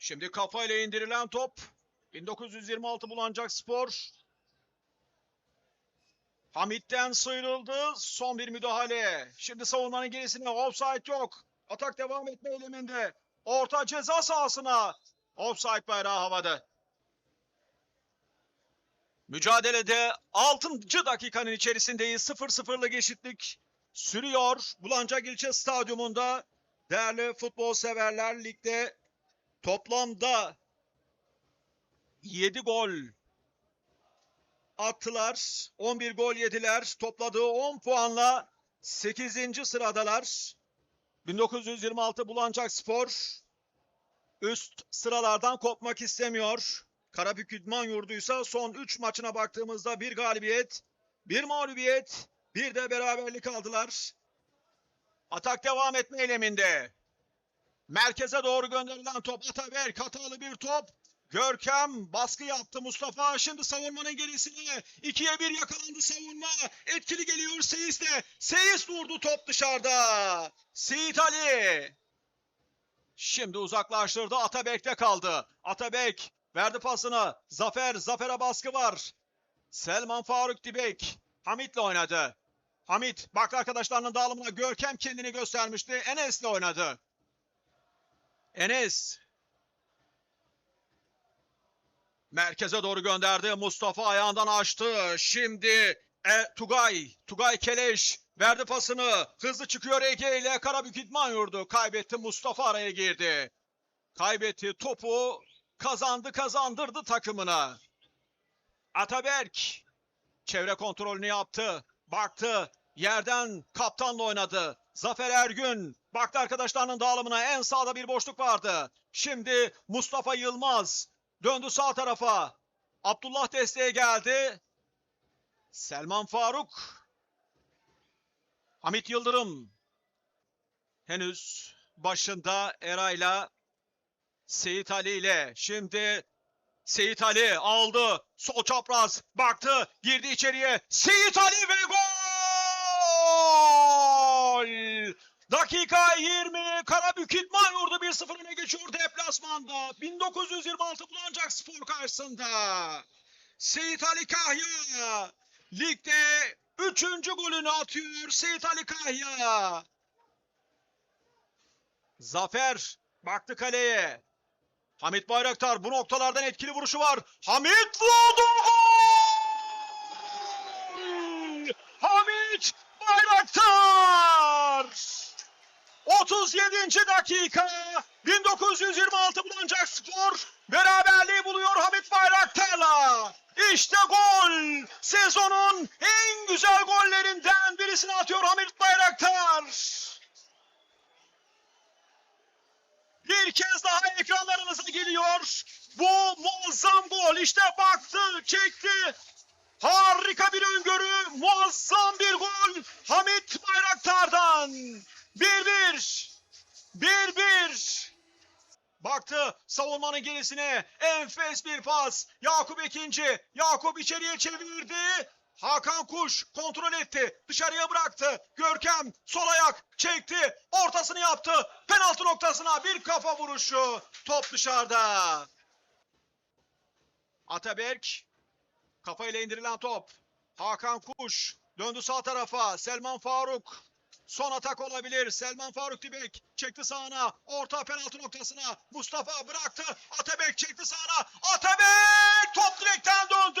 Şimdi kafayla indirilen top. 1926 Bulancak Spor. Hamit'ten sıyrıldı. Son bir müdahale. Şimdi savunmanın gerisine offside yok. Atak devam etme eyleminde. Orta ceza sahasına. Offside bayrağı havada. Mücadelede 6. dakikanın içerisindeyiz. 0-0'lık eşitlik sürüyor. Bulancak İlçe Stadyumunda değerli futbol severler ligde toplamda 7 gol attılar. 11 gol yediler. Topladığı 10 puanla 8. sıradalar. 1926 Bulancak Spor üst sıralardan kopmak istemiyor. Karabük İdman Yurdu'ysa son 3 maçına baktığımızda bir galibiyet, bir mağlubiyet, bir de beraberlik aldılar. Atak devam etme eyleminde. Merkeze doğru gönderilen top Ataberk hatalı bir top. Görkem baskı yaptı Mustafa. Şimdi savunmanın gerisine. ikiye bir yakalandı savunma. Etkili geliyor Seyis de. Seyis vurdu top dışarıda. Seyit Ali. Şimdi uzaklaştırdı. Atabek'te kaldı. Atabek verdi pasını. Zafer. Zafer'e baskı var. Selman Faruk Dibek. Hamit'le oynadı. Hamit bak arkadaşlarının dağılımına Görkem kendini göstermişti. Enes'le oynadı. Enes. Merkeze doğru gönderdi. Mustafa ayağından açtı. Şimdi e, Tugay. Tugay Keleş verdi pasını. Hızlı çıkıyor Ege ile Karabük İdman Yurdu. Kaybetti Mustafa araya girdi. Kaybetti topu. Kazandı kazandırdı takımına. Ataberk. Çevre kontrolünü yaptı. Baktı. Yerden kaptanla oynadı. Zafer Ergün baktı arkadaşlarının dağılımına en sağda bir boşluk vardı. Şimdi Mustafa Yılmaz döndü sağ tarafa. Abdullah desteğe geldi. Selman Faruk. Hamit Yıldırım. Henüz başında Eray'la Seyit Ali ile şimdi Seyit Ali aldı. Sol çapraz baktı. Girdi içeriye. Seyit Ali ve gol! Dakika 20. Karabük İdman Yurdu 1-0 öne geçiyor deplasmanda. 1926 Bulancak Spor karşısında. Seyit Ali Kahya ligde 3. golünü atıyor Seyit Ali Kahya. Zafer baktı kaleye. Hamit Bayraktar bu noktalardan etkili vuruşu var. Hamit vurdu gol! Hamit Bayraktar! 37. dakika 1926 Bulancak Spor beraberliği buluyor Hamit Bayraktar'la. İşte gol! Sezonun en güzel gollerinden birisini atıyor Hamit Bayraktar. Bir kez daha ekranlarınıza geliyor. Bu muazzam gol. İşte baktı, çekti. Harika bir öngörü, muazzam bir gol. Hamit Bayraktar'dan. 1-1. 1-1. Baktı savunmanın gerisine. Enfes bir pas. Yakup ikinci. Yakup içeriye çevirdi. Hakan Kuş kontrol etti. Dışarıya bıraktı. Görkem sol ayak çekti. Ortasını yaptı. Penaltı noktasına bir kafa vuruşu. Top dışarıda. Ataberk. Kafayla indirilen top. Hakan Kuş. Döndü sağ tarafa. Selman Faruk. Son atak olabilir. Selman Faruk Dibek çekti sağına. Orta penaltı noktasına. Mustafa bıraktı. Atabek çekti sağına. Atabek top direkten döndü.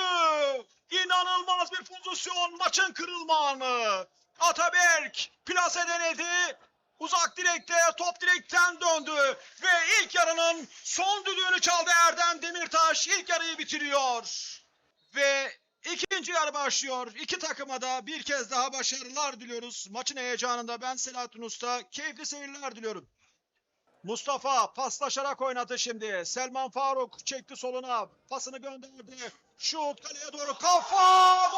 İnanılmaz bir pozisyon. Maçın kırılma anı. Ataberk plase denedi. Uzak direkte top direkten döndü. Ve ilk yarının son düdüğünü çaldı Erdem Demirtaş. İlk yarıyı bitiriyor. Ve İkinci yarı başlıyor. İki takıma da bir kez daha başarılar diliyoruz. Maçın heyecanında ben Selahattin Usta. Keyifli seyirler diliyorum. Mustafa paslaşarak oynadı şimdi. Selman Faruk çekti soluna. Pasını gönderdi. Şut kaleye doğru. Kafa!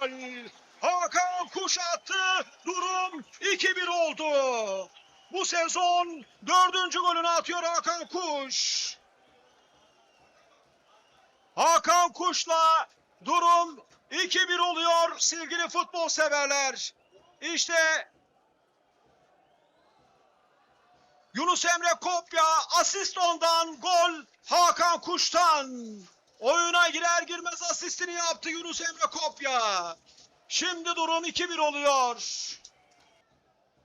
Gol! Hakan Kuş attı. Durum 2-1 oldu. Bu sezon dördüncü golünü atıyor Hakan Kuş. Hakan Kuş'la durum 2-1 oluyor sevgili futbol severler. İşte Yunus Emre kopya, asist ondan, gol Hakan Kuş'tan. Oyuna girer girmez asistini yaptı Yunus Emre kopya. Şimdi durum 2-1 oluyor.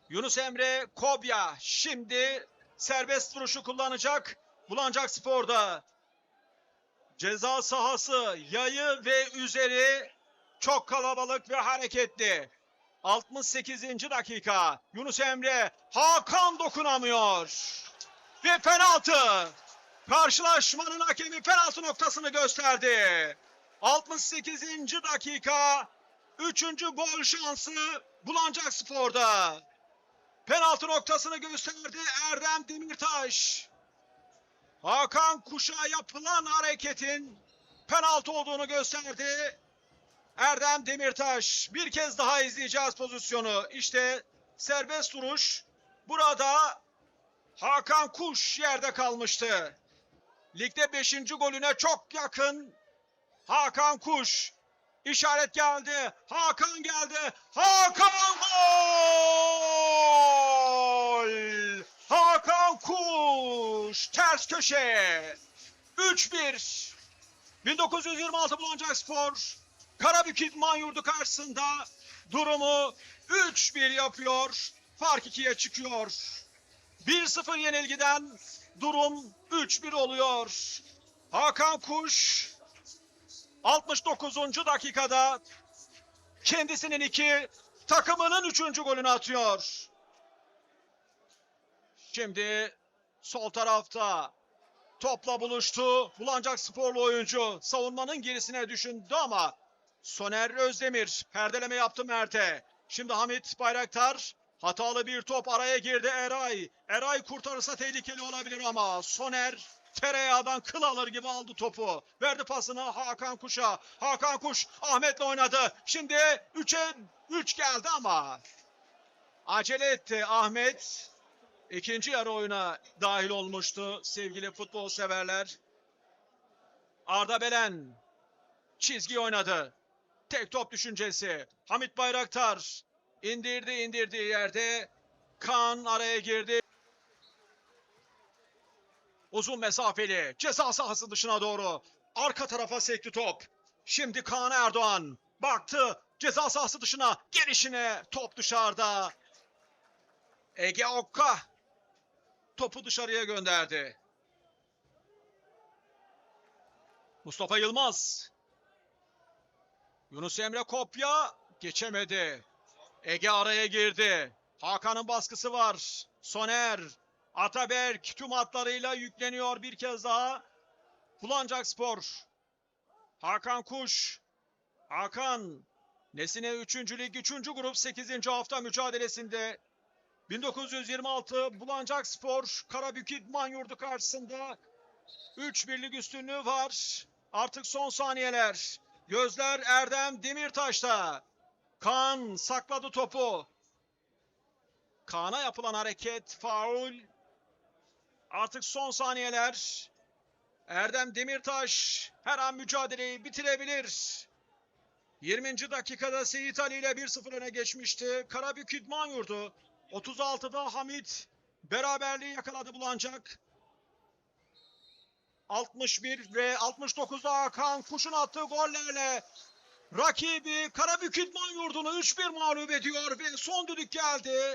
Yunus Emre Kobya şimdi serbest vuruşu kullanacak. Bulancak Spor'da. Ceza sahası yayı ve üzeri çok kalabalık ve hareketli. 68. dakika. Yunus Emre Hakan dokunamıyor. Ve penaltı. Karşılaşmanın hakemi penaltı noktasını gösterdi. 68. dakika. Üçüncü gol şansı Bulancak Spor'da. Penaltı noktasını gösterdi Erdem Demirtaş. Hakan Kuş'a yapılan hareketin penaltı olduğunu gösterdi. Erdem Demirtaş bir kez daha izleyeceğiz pozisyonu. İşte serbest vuruş. Burada Hakan Kuş yerde kalmıştı. Ligde 5. golüne çok yakın Hakan Kuş. İşaret geldi. Hakan geldi. Hakan gol! Hakan Kuş ters köşe. 3-1. 1926 Bulancak Spor Karabükit Manyurdu karşısında durumu 3-1 yapıyor. Fark 2'ye çıkıyor. 1-0 yenilgiden durum 3-1 oluyor. Hakan Kuş 69. dakikada kendisinin iki takımının üçüncü golünü atıyor. Şimdi sol tarafta topla buluştu. Bulancak sporlu oyuncu savunmanın gerisine düşündü ama Soner Özdemir perdeleme yaptı Mert'e. Şimdi Hamit Bayraktar hatalı bir top araya girdi Eray. Eray kurtarırsa tehlikeli olabilir ama Soner tereyağdan kıl alır gibi aldı topu. Verdi pasını Hakan Kuş'a. Hakan Kuş Ahmet'le oynadı. Şimdi 3'e 3 geldi ama acele etti Ahmet. İkinci yarı oyuna dahil olmuştu sevgili futbol severler. Arda Belen çizgi oynadı. Tek top düşüncesi. Hamit Bayraktar indirdi indirdiği yerde Kaan araya girdi. Uzun mesafeli ceza sahası dışına doğru arka tarafa sekti top. Şimdi Kaan Erdoğan baktı ceza sahası dışına gelişine top dışarıda. Ege Okka topu dışarıya gönderdi. Mustafa Yılmaz. Yunus Emre kopya geçemedi. Ege araya girdi. Hakan'ın baskısı var. Soner, Ataberk tüm hatlarıyla yükleniyor bir kez daha. Bulancak Spor. Hakan Kuş. Hakan Nesine 3. Lig 3. Grup 8. hafta mücadelesinde 1926 Bulancak Spor Karabükit Manyurdu karşısında 3 birlik üstünlüğü var. Artık son saniyeler. Gözler Erdem Demirtaş'ta. Kaan sakladı topu. Kaan'a yapılan hareket faul. Artık son saniyeler. Erdem Demirtaş her an mücadeleyi bitirebilir. 20. dakikada Seyit Ali ile 1-0 öne geçmişti. Karabük Manyurdu. 36'da Hamit beraberliği yakaladı Bulancak. 61 ve 69'da Hakan Kuş'un attığı gollerle rakibi Karabük İdman Yurdu'nu 3-1 mağlup ediyor ve son düdük geldi.